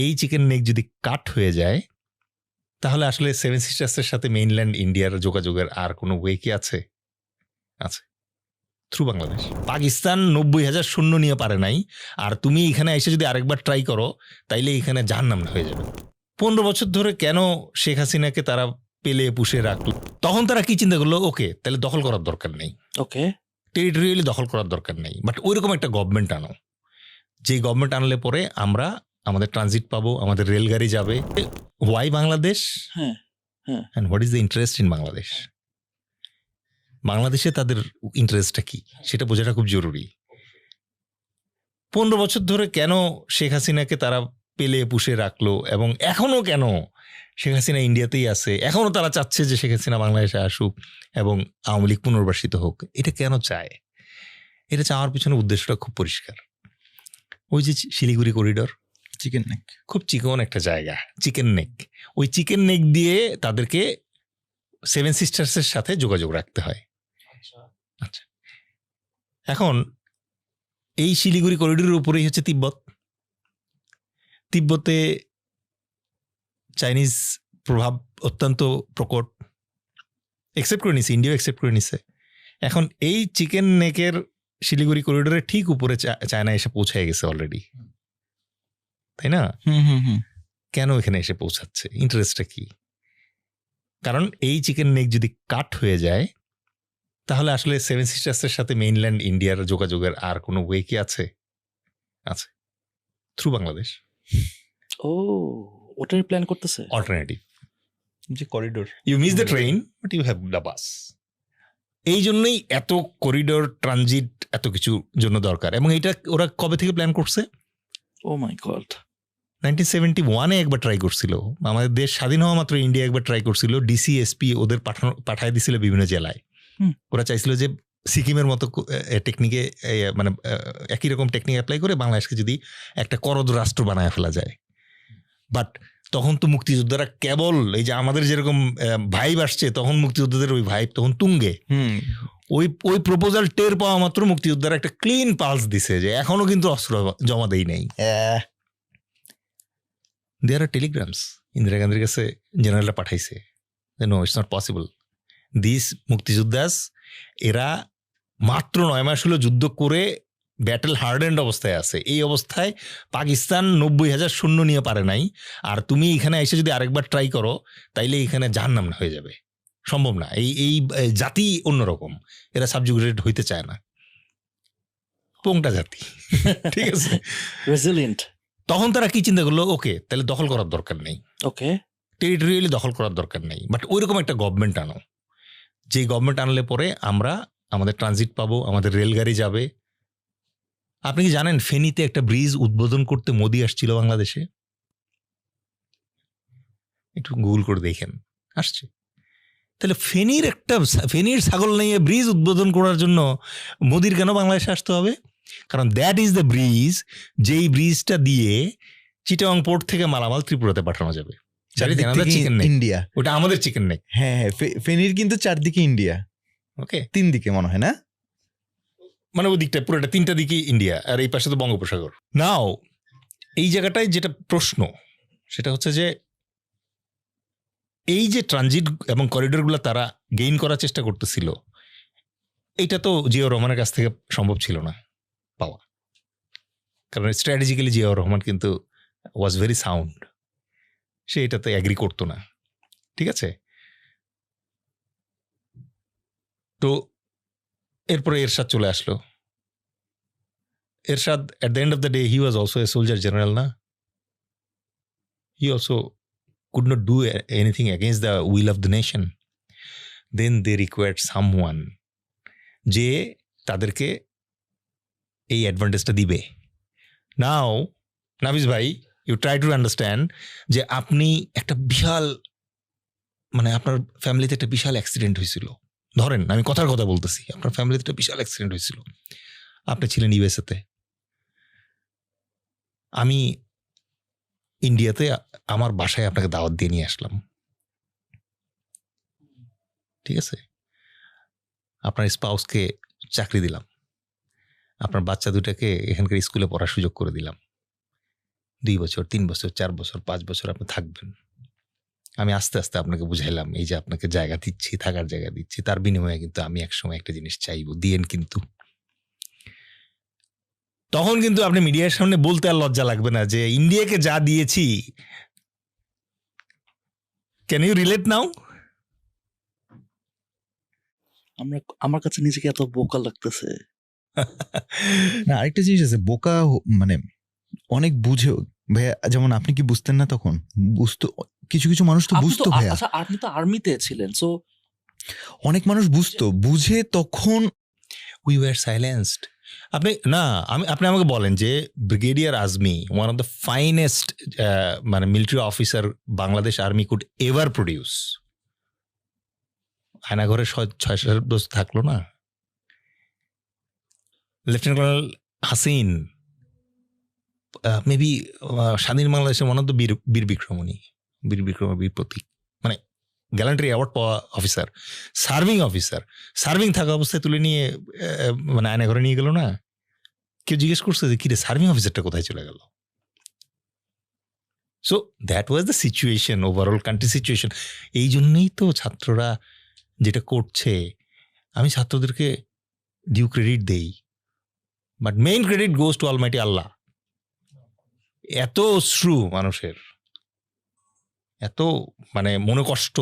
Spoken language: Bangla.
এই চিকেন নেক যদি কাট হয়ে যায় তাহলে আসলে সেভেন সিস্টার্সের সাথে মেইনল্যান্ড ইন্ডিয়ার যোগাযোগের আর কোনো ওয়ে কি আছে? আছে। থ্রু বাংলাদেশ পাকিস্তান নব্বই হাজার শূন্য নিয়ে পারে নাই আর তুমি এখানে এসে যদি আরেকবার ট্রাই করো তাইলে এখানে জাহান্নাম হয়ে যাবে। পনেরো বছর ধরে কেন শেখ হাসিনাকে তারা পেলে পুষে রাখল? তখন তারা কি চিন্তা করল? ওকে তাহলে দখল করার দরকার নেই। ওকে। টেরিটোরিয়ালি দখল করার দরকার নেই। বাট ওইরকম একটা গভর্নমেন্ট আনো। যে গভর্নমেন্ট আনলে পরে আমরা আমাদের ট্রানজিট পাবো আমাদের রেলগাড়ি যাবে। ওয়াই বাংলাদেশ? হ্যাঁ, হ্যাঁ। And what is the interest in Bangladesh? বাংলাদেশে তাদের ইন্টারেস্টটা কি? সেটা বোঝাটা খুব জরুরি। পনেরো বছর ধরে কেন শেখ হাসিনাকে তারা পেলে পুষে রাখল এবং এখনও কেন শেখ হাসিনা ইন্ডিয়াতেই আছে? এখনও তারা চাচ্ছে যে শেখ হাসিনা বাংলাদেশে আসুক এবং আওয়ামী লীগ পুনর্বাসিত হোক। এটা কেন চায়? এটা চাওয়ার পিছনে উদ্দেশ্যটা খুব পরিষ্কার। ওই যে শিলিগুড়ি করিডর চিকেন নেক খুব চিকন একটা জায়গা চিকেন নেক ওই চিকেন নেক দিয়ে তাদেরকে সেভেন সিস্টার্সের সাথে যোগাযোগ রাখতে হয়। আচ্ছা। এখন এই শিলিগুড়ি করিডোরের উপরেই হচ্ছে তিব্বত। তিব্বতে চাইনিজ প্রভাব অত্যন্ত প্রকট। একসেপ্ট করে নিছে ইন্ডিয়াও একসেপ্ট করে নিছে। এখন এই চিকেন নেকের শিলিগুড়ি করিডোরের ঠিক উপরে চা- চায়না এসে পৌঁছে গেছে অলরেডি তাই না? কেন এখানে এসে পৌঁছাচ্ছে? ইন্টারেস্টটা কি? কারণ এই চিকেন নেক যদি কাট হয়ে যায় তাহলে আসলে সেভেন সিস্টার্সের সাথে মেইনল্যান্ড ইন্ডিয়ার যোগাযোগের আর কোনো ওয়ে কি আছে? আছে। থ্রু বাংলাদেশ ও ওটাই প্ল্যান করতেছে? অল্টারনেটিভ যে corridor you miss the train but you have the bus এই জন্যই এত করিডোর ট্রানজিট এত কিছু জন্য দরকার। এবং এটা ওরা কবে থেকে প্ল্যান করছে? Oh my god nineteen seventy ওয়ানে একবার ট্রাই করছিল। আমাদের দেশ স্বাধীন হওয়া মাত্র ইন্ডিয়া একবার ট্রাই করছিল। ডিসিএসপি ওদের পাঠানো পাঠায় দিছিল বিভিন্ন জেলায়। ওরা চাইছিল যে সিকিমের মতো টেকনিকে মানে একই রকম টেকনিক অ্যাপ্লাই করে বাংলাদেশকে যদি একটা করদ রাষ্ট্র বানায় ফেলা যায়। বাট তখন তো মুক্তিযোদ্ধারা কেবল এই যে আমাদের যেরকম ভাইব আসছে তখন মুক্তিযোদ্ধাদের ওই ভাইব তখন তুঙ্গে। ওই ওই প্রপোজাল টের পাওয়া মাত্র মুক্তিযোদ্ধারা একটা ক্লিন পালস দিছে যে এখনও কিন্তু অস্ত্র জমা দেই নাই। দেয়ার আর টেলিগ্রামস ইন্দিরা গান্ধীর কাছে জেনারেলরা পাঠাইছে no it's not possible this মুক্তিযোদ্ধাস এরা মাত্র নয় মাস হলো যুদ্ধ করে ব্যাটেল হার্ডেন্ড অবস্থায় আছে। এই অবস্থায় পাকিস্তান নব্বই হাজার শূন্য নিয়ে পারে নাই। আর তুমি এখানে এসে যদি আরেকবার ট্রাই করো তাইলে এখানে জাহান্নাম হয়ে যাবে। সম্ভব না। এই এই জাতি অন্যরকম। এরা সাবজুগেটেড হইতে চায় না। পোংটা জাতি। ঠিক আছে? রেজিলিয়েন্ট তখন তারা কি চিন্তা করল? ওকে তাহলে দখল করার দরকার নেই। ওকে। টেরিটোরিয়ালি দখল করার দরকার নেই। বাট ওইরকম একটা গভর্নমেন্ট আনো। যে গভর্নমেন্ট আনলে পরে আমরা আমাদের ট্রানজিট পাবো আমাদের রেলগাড়ি যাবে। আপনি কি জানেন ফেনীতে একটা ব্রিজ উদ্বোধন করতে মোদি আসছিল বাংলাদেশে? একটু গুগল করে দেখেন। আসছে। তাহলে ফেনীর একটা ফেনীর ছাগল নিয়ে ব্রিজ উদ্বোধন করার জন্য মোদির কেন বাংলাদেশে আসতে হবে? কারণ দ্যাট ইজ দ্য ব্রিজ যেই ব্রিজটা দিয়ে চিটাং পোর্ট থেকে মালামাল ত্রিপুরাতে পাঠানো যাবে। চারিদিকে চিকেন ইন্ডিয়া ওটা আমাদের চিকেন নেই। হ্যাঁ হ্যাঁ ফেনীর কিন্তু চারদিকে ইন্ডিয়া ওকে তিন দিকে মনে হয় না? মানে ওই দিকটা পুরোটা তিনটা দিকে ইন্ডিয়া আর এই পাশে তো বঙ্গোপসাগর। নাও এই জায়গাটায় যেটা প্রশ্ন সেটা হচ্ছে যে এই যে ট্রানজিট এবং করিডোরগুলো তারা গেইন করার চেষ্টা করতেছিল এইটা তো জিয়া রহমানের কাছ থেকে সম্ভব ছিল না। পাওয়া কারণ স্ট্র্যাটেজিক্যালি জিয়া রহমান কিন্তু ওয়াজ ভেরি সাউন্ড সে এটাতে অ্যাগ্রি করতো না। ঠিক আছে? তো এরপরে এরশাদ চলে আসলো। Ershad at the end of the day he was also a soldier general না? He also could not do anything against the will of the nation then they required someone যে তাদেরকে এই অ্যাডভান্টেজটা দিবে নাও নাবিজ ভাই ইউ ট্রাই টু আন্ডারস্ট্যান্ড যে আপনি একটা বিশাল মানে আপনার ফ্যামিলিতে একটা বিশাল অ্যাক্সিডেন্ট হয়েছিল। ধরেন, আমি কথার কথা বলতেছি, আপনার ফ্যামিলিতে একটা বিশাল অ্যাক্সিডেন্ট হয়েছিল। আপনি ছিলেন ইউএসএতে আমি ইন্ডিয়াতে আমার বাসায় আপনাকে দাওয়াত দিয়ে নিয়ে আসলাম। ঠিক আছে? আপনার স্পাউসকে চাকরি দিলাম। আপনার বাচ্চা দুটাকে এখানকার স্কুলে পড়ার সুযোগ করে দিলাম। দুই বছর, তিন বছর, চার বছর, পাঁচ বছর আপনি থাকবেন। আমি আস্তে আস্তে আপনাকে বুঝাইলাম, এই যে আপনাকে জায়গা দিচ্ছি, থাকার জায়গা দিচ্ছি, তার বিনিময়ে কিন্তু আমি একসময় একটা জিনিস চাইব, দিয়েন কিন্তু। তখন কিন্তু আপনি মিডিয়ার সামনে বলতে আর লজ্জা লাগবে না যে, ইন্ডিয়াকে যা দিয়েছি ক্যান ইউ রিলেট নাও আমরা, আমার কাছে নিজেকে এত বোকা লাগতেছে। না আরেকটা জিনিস আছে বোকা মানে অনেক বুঝেও ভাইয়া যেমন আপনি কি বুঝতেন না তখন? বুঝতো কিছু কিছু মানুষ তো বুঝতো ভাইয়া। আচ্ছা আপনি তো আর্মিতে ছিলেন সো অনেক মানুষ বুঝতো বুঝে তখন উই ওয়ার সাইলেন্সড আপনি না আমি আপনি আমাকে বলেন যে brigadier Azmi one of the finest মানে military officer Bangladesh army could ever produce আয়নাঘরে ছয় ছয় সাত বছর থাকল না? লেফটেন্যান্ট কর্নেল হাসিন মেবি স্বাধীন বাংলাদেশের অফ দ্য বীর বীর বিক্রমণী, বীর বিক্রম বীর প্রতীক মানে গ্যালান্টারি অ্যাওয়ার্ড পাওয়া অফিসার সার্ভিং অফিসার সার্ভিং থাকা অবস্থায় তুলে নিয়ে মানে আয়না ঘরে নিয়ে গেল না? কেউ জিজ্ঞেস করছে যে, কিরে সার্ভিং অফিসারটা কোথায় চলে গেল? So that was the situation overall country situation এই জন্যই তো ছাত্ররা যেটা করছে, আমি ছাত্রদেরকে ডিউ ক্রেডিট দেই। But main credit goes to almighty Allah এত শ্রু মানুষের। এত মানে মনে কষ্ট